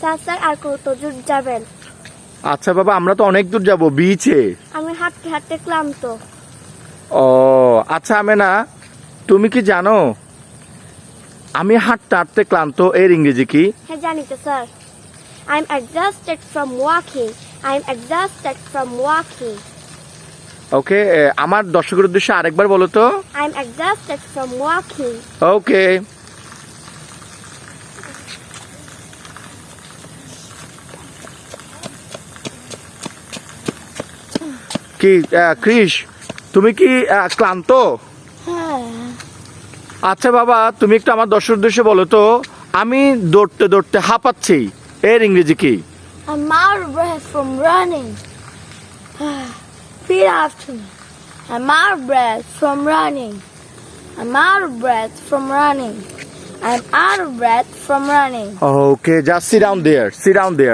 Sir sir আর কত দূর যাবেন? আচ্ছা বাবা আমরা তো অনেক দূর যাব বিচে আমি হাঁটতে হাঁটতে ক্লান্ত। ও আচ্ছা আমেনা তুমি কি জানো? আমি হাঁটতে হাঁটতে ক্লান্ত এর ইংরেজি কি? হ্যাঁ জানি তো sir. I am exhausted from walking. I am exhausted from walking. Okay আমার দর্শকের উদ্দেশ্যে আরেকবার বলো তো। I am exhausted from walking. Okay. কি ক্রিস তুমি কি ক্লান্ত? আচ্ছা বাবা তুমি একটু আমার দশ উদ্দেশ্যে বলো তো আমি দৌড়তে দৌড়তে হাঁপাচ্ছি এর ইংরেজি কি?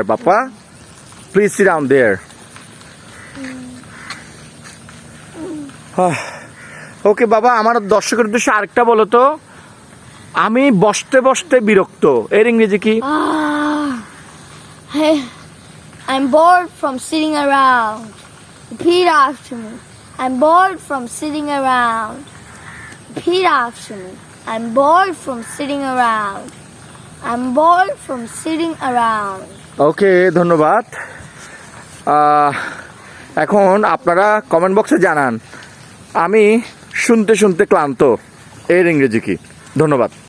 বাপা প্লিজ সি দেয়ার ওকে বাবা আমার দর্শকের উদ্দেশ্যে আরেকটা বলো তো আমি বসতে বসতে বিরক্ত এর ইংরেজি কি Ah, I'm bored from sitting around. Repeat after me. I'm bored from sitting around. Repeat after me. I'm bored from sitting around. I'm bored from sitting around. ওকে ধন্যবাদ এখন আপনারা কমেন্ট বক্সে জানান আমি শুনতে শুনতে ক্লান্ত। এর ইংরেজি কি? ধন্যবাদ।